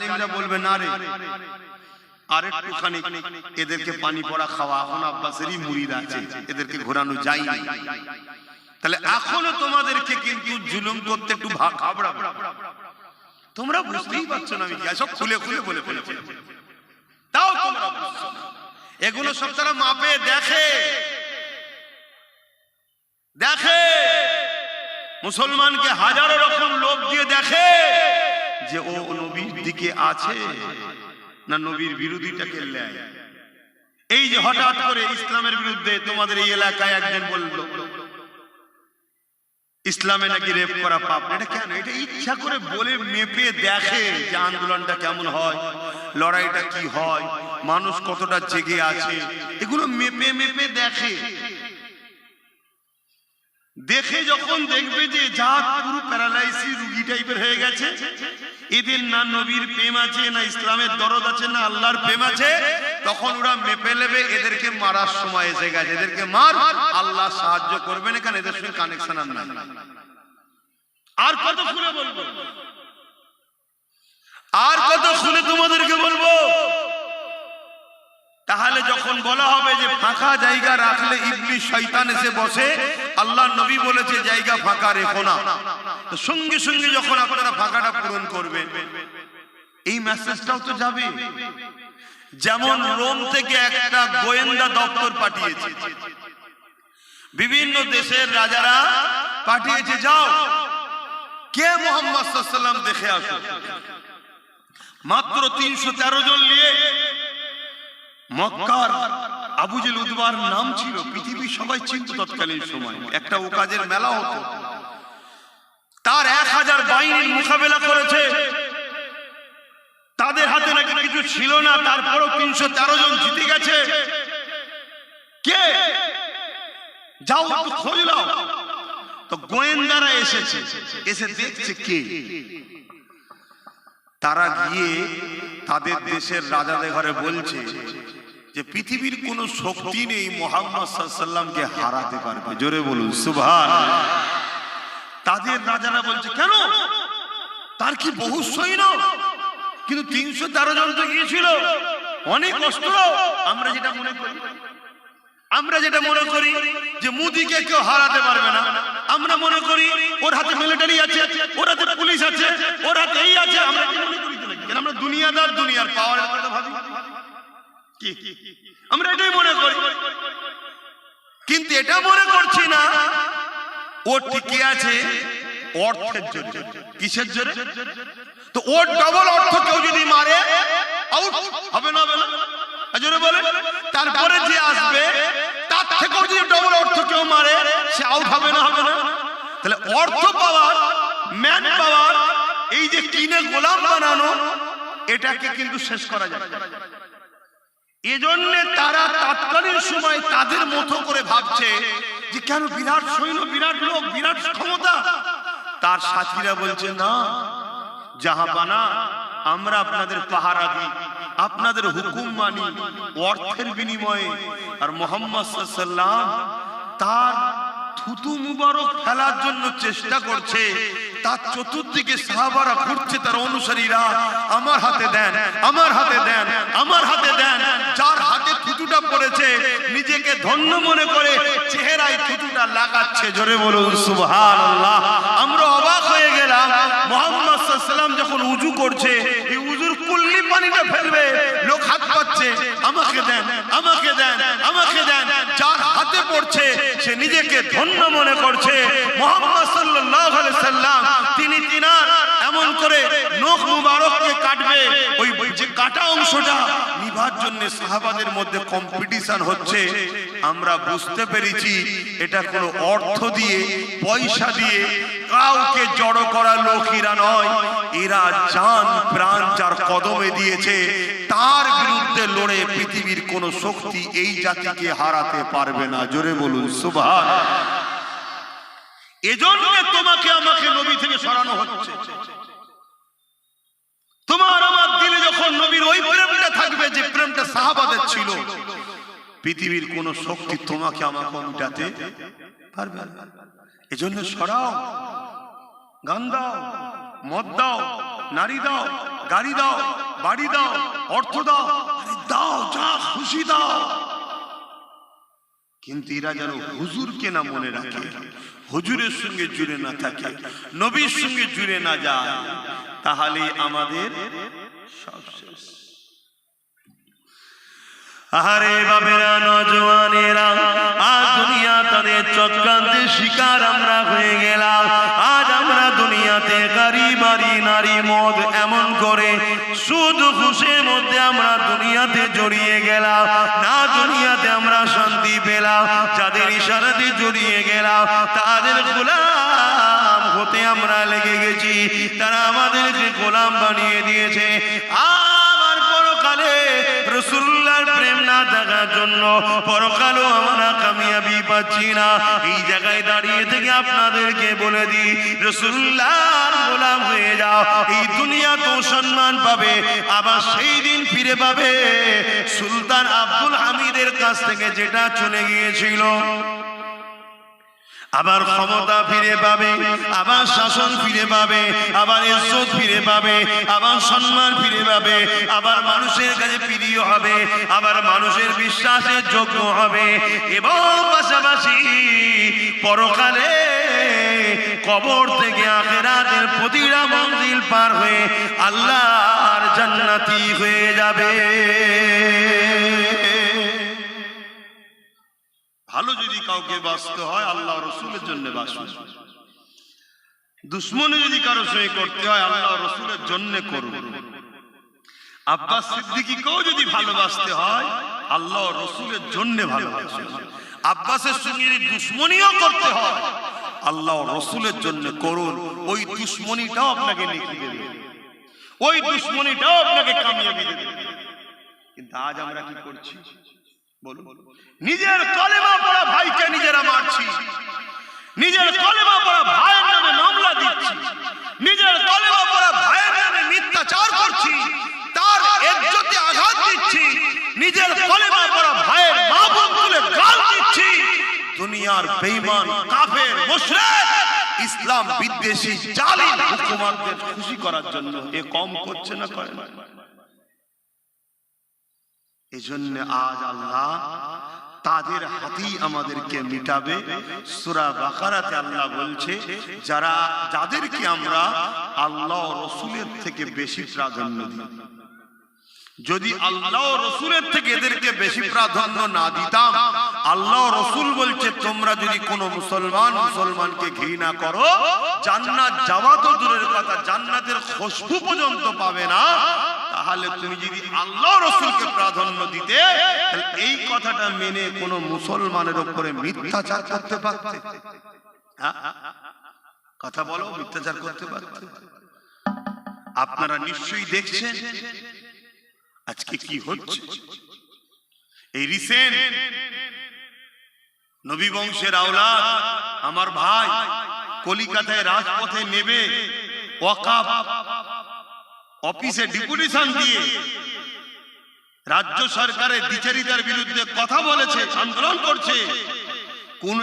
আলিমরা বলবে, না রে। আর একটুখানি এদেরকে পানি পড়া খাওয়া, এখন আব্বাসেরই আছে, এদেরকে ঘোরানো তাহলে এখনও তোমাদেরকে কিন্তু জুলুম করতে একটু তোমরা বুঝতেই পারছ না আমি সব খুলে খুলে বলে তাও তোমরা এগুলো সব তারা মাপে, দেখে। দেখে। মুসলমানকে হাজারো রকম লোক দিয়ে দেখে। যে ও নবীর দিকে আছে না নবীর বিরোধীটাকে এই যে হঠাৎ করে ইসলামের বিরুদ্ধে তোমাদের এই এলাকায় একজন বলল, ইসলামে নাকি রেপ করা পাপ? এটা কেন? এটা ইচ্ছা করে বলে মেপে দেখে যে আন্দোলনটা কেমন হয়, লড়াইটা কি হয়, মানুষ কতটা জেগে আছে। এগুলো মেপে মেপে দেখে। দেখে যখন দেখবে যে যা পুরো প্যারালাইসিস রুগী টাইপের হয়ে গেছে, এদের না নবীর প্রেম আছে, না ইসলামের দরদ আছে, না আল্লাহর প্রেম আছে, তখন ওরা মেপে নেবে, এদেরকে মারার সময় এসে গেছে। এদেরকে মার, আল্লাহ সাহায্য করবেন এখানে, এদের সঙ্গে কানেকশন আর নাই। আর কত খুলে বলব? আর কত খুলে তোমাদেরকে বলব? তাহলে যখন বলা হবে যে ফাঁকা জায়গা রাখলে ইবলিশ শয়তান এসে বসে, আল্লাহ নবী বলেছে, জায়গা ফাঁকা রেখো না। তো সঙ্গে সঙ্গে যখন আপনারা ফাঁকাটা পূরণ করবেন, এই মেসেজটাও তো যাবে। যেমন রোম থেকে একটা গোয়েন্দা দপ্তর পাঠিয়েছে। বিভিন্ন দেশের রাজারা পাঠিয়েছে, যাও। কে মোহাম্মদ দেখে আসো মাত্র তিনশো তেরো জন নিয়ে মক্কার আবুজেল উদ্বার নাম ছিল পৃথিবীর সবাই চিনত তৎকালীন সময়। একটা ও কাজের মেলা হতো। তার এক হাজার বাহিনীর মোকাবেলা করেছে। তাদের হাতে নাকি কিছু ছিল না, তারপরও তিনশো তেরো জন জিতে গেছে। কে? যাও খোঁজ নাও তো গোয়েন্দারা এসেছে, এসে দেখছে কে? তারা গিয়ে তাদের দেশের রাজাদের ঘরে বলছে যে পৃথিবীর কোন শক্তি নেই মোহাম্মদ সাল্লামকে হারাতে পারবে। জোরে বলুন সুভান তাদের রাজারা বলছে কেন? তার কি বহু সৈন্য? কিন্তু তিনশো তেরো জন তো গিয়েছিল। অনেক অস্ত্র। আমরা যেটা মনে করি আমরা যেটা মনে করি যে মুদিকে কেউ হারাতে পারবে না। আমরা মনে করি ওর হাতে মিলিটারি আছে ওর হাতে পুলিশ আছে ওর হাতে এই আছে। আমরা মনে দুনিয়াদার দুনিয়ার পাওয়ারের কথা ভাবি। আমরা এটাই মনে করি। কিন্তু এটা মনে করছি না, ও টিকে আছে অর্থের জন্য। কিসের জন্য? তো ওর ডবল অর্থ কেউ যদি মারে আউট হবে না হবে বলে, তারপরে যে আসবে, তার থেকেও যদি ডবল অর্থ কেউ মারে, সে আউট হবে না হবে না। তাহলে অর্থ পাওয়ার ম্যান পাওয়ার এই যে কিনে গোলাম বানানো, এটাকে কিন্তু শেষ করা যায়। এজন্য তারা তৎকালীন সময় তাদের মতো করে ভাবছে যে কেন বিরাট সৈন্য, বিরাট লোক, বিরাট ক্ষমতা? তার সাথীরা বলছে, না জাহাপানা আমরা আপনাদের পাহারা দিই, আপনাদের হুকুম মানি, অর্থের বিনিময়ে। আর মোহাম্মদ সাল্লাম তার থুতু মুবারক ফেলার জন্য চেষ্টা করছে। তার চতুর্দিকে সাহাবারা ঘুরছে, তার অনুসারীরা, আমার হাতে দেন, আমার হাতে দেন, আমার হাতে হাতে করেছে, নিজেকে ধন্য মনে করে চেহারায় থুতুটা লাগাচ্ছে। জোরে বলুন, সুবহানাল্লাহ। আমরা অবাক হয়ে গেলাম, মোহাম্মদ সাল্লাম যখন উজু করছে, এই উজুর কুল্লি পানিটা ফেলবে, লোক হাত পাচ্ছে, আমাকে দেন আমাকে দেন আমাকে দেন। সে নিজেকে ধন্য মনে করছে। মোহাম্মদ আলাইহি সাল্লাম, তিনি তিনার এমন করে নখ মুবারককে কাটবে। ওই যে কাটা অংশটা নিভার জন্য সাহাবাদের মধ্যে কম্পিটিশন হচ্ছে। আমরা বুঝতে পেরেছি, এটা কোনো অর্থ দিয়ে, পয়সা দিয়ে কাউকে জড়ো করা লোকেরা নয়। এরা জান প্রাণ যার কদমে দিয়েছে। তার বিরুদ্ধে লড়ে পৃথিবীর কোন শক্তি এই জাতিকে হারাতে পারবে না। জোরে বলুন সুভাষ এজন্য তোমাকে আমাকে নবী থেকে সরানো হচ্ছে। তোমার আমার দিলে যখন নবীর ওই প্রেমটা থাকবে যে প্রেমটা সাহাবাদের ছিল, পৃথিবীর কোন শক্তি তোমাকে আমাকে মিটাতে পারবে এজন্য সরাও, গান দাও, মদ দাও, নারী দাও, গাড়ি দাও বাড়ি দাও, অর্থ দাও দাও, যা খুশি দাও। কিন্তু এরা যেন হুজুরকে না মনে রাখে, হুজুরের সঙ্গে জুড়ে না থাকে, নবীর সঙ্গে জুড়ে না যায় তাহলে আমাদের আহারে বাবেরা নজওয়ানেরা, আজ দুনিয়া তাদের চক্রান্তের শিকার আমরা হয়ে গেলাম। আজ আমরা দুনিয়াতে গাড়ি বাড়ি নারী মদ এমন করে শুধু খুশের মধ্যে আমরা দুনিয়াতে জড়িয়ে গেলাম। না দুনিয়াতে আমরা শান্তি পেলাম। যাদের ইশারাতে জড়িয়ে গেলাম, তাদের গোলাম হতে আমরা লেগে গেছি। তারা আমাদেরকে গোলাম বানিয়ে দিয়েছে। আমার পরকালে রসুল্লার প্রেম না থাকার জন্য পরকালও আমরা কামিয়াবি পাচ্ছি না। এই জায়গায় দাঁড়িয়ে থেকে আপনাদেরকে বলে দিই রসুল্লার গোলাম হয়ে যাও, এই দুনিয়া তো সম্মান পাবে, আবার সেই দিন ফিরে পাবে। সুলতান আব্দুল হামিদের কাছ থেকে যেটা চলে গিয়েছিল। আবার ক্ষমতা ফিরে পাবে, আবার শাসন ফিরে পাবে, আবার ইজ্জত ফিরে পাবে, আবার সম্মান ফিরে পাবে, আবার মানুষের কাছে প্রিয় হবে, আবার মানুষের বিশ্বাসের যোগ্য হবে। এবং পাশাপাশি পরকালে কবর থেকে আখেরাতের প্রতিটা মঞ্জিল পার হয়ে আল্লাহর জান্নাতি হয়ে যাবে। ভালো যদি কাউকে বাঁচতে হয়, আল্লাহ রসুলের জন্য বাঁচুন দুশ্মনে যদি কারও সঙ্গে করতে হয়, আল্লাহ রসুলের জন্য করুন আব্বাস সিদ্দিকিকেও যদি ভালোবাসতে হয়, আল্লাহ রসুলের জন্য ভালোবাসুন আব্বাসের সঙ্গে যদি দুশ্মনীও করতে হয়, আল্লাহ রসুলের জন্য করুন। ওই দুশ্মনীটাও আপনাকে লিখে দেবে। ওই দুশ্মনীটাও আপনাকে কামিয়াবি দেবে। কিন্তু আজ আমরা কি করছি? নিজের কলেমা পড়া ভাইকে নিজেরা মারছি। নিজের কলেমা পড়া ভাইয়ের নামে মামলা দিচ্ছি। নিজের কলেমা পড়া ভাইয়ের নামে মিথ্যাচার করছি। তার ইজ্জতে আঘাত দিচ্ছি। নিজের কলেমা পড়া ভাইয়ের মা বোন তুলে গাল দিচ্ছি। দুনিয়ার বেঈমান, কাফের, মুশরিক, ইসলাম বিদ্বেষী, জালিম, হুকুমাতদের খুশি করার জন্য এ কম করছে না করে না। এই জন্য আজ আল্লাহ তাদের হাতেই আমাদেরকে মিটাবে। সুরা বাকারাতে আল্লাহ বলছে, যারা, যাদেরকে আমরা আল্লাহ রসুলের থেকে বেশি প্রাধান্য দিই। যদি আল্লাহ রসুলের থেকে এদেরকে বেশি প্রাধান্য না দিতাম, আল্লাহ রসুল বলছে, তোমরা যদি কোনো মুসলমান, মুসলমানকে ঘৃণা করো, জান্নাত যাওয়া তো দূরের কথা, জান্নাতের খুশবু পর্যন্ত পাবে না তাহলে তুমি যদি আল্লাহ রসুলকে প্রাধান্য দিতে এই কথাটা মেনে কোনো মুসলমানের উপরে মিথ্যাচার করতে পারতে। হ্যাঁ? কথা বলো, মিথ্যাচার করতে পারতে। আপনারা নিশ্চয়ই দেখছেন। আজকে কি হচ্ছে? এই রিসেন্ট নবী বংশের আওলাদ আমার ভাই কলিকাতায় রাজপথে নেবে, ওয়াকাব অফিসে ডিপুটেশন দিয়ে রাজ্য সরকারের দ্বিচারিতার বিরুদ্ধে কথা বলেছে আন্দোলন করছে। কোন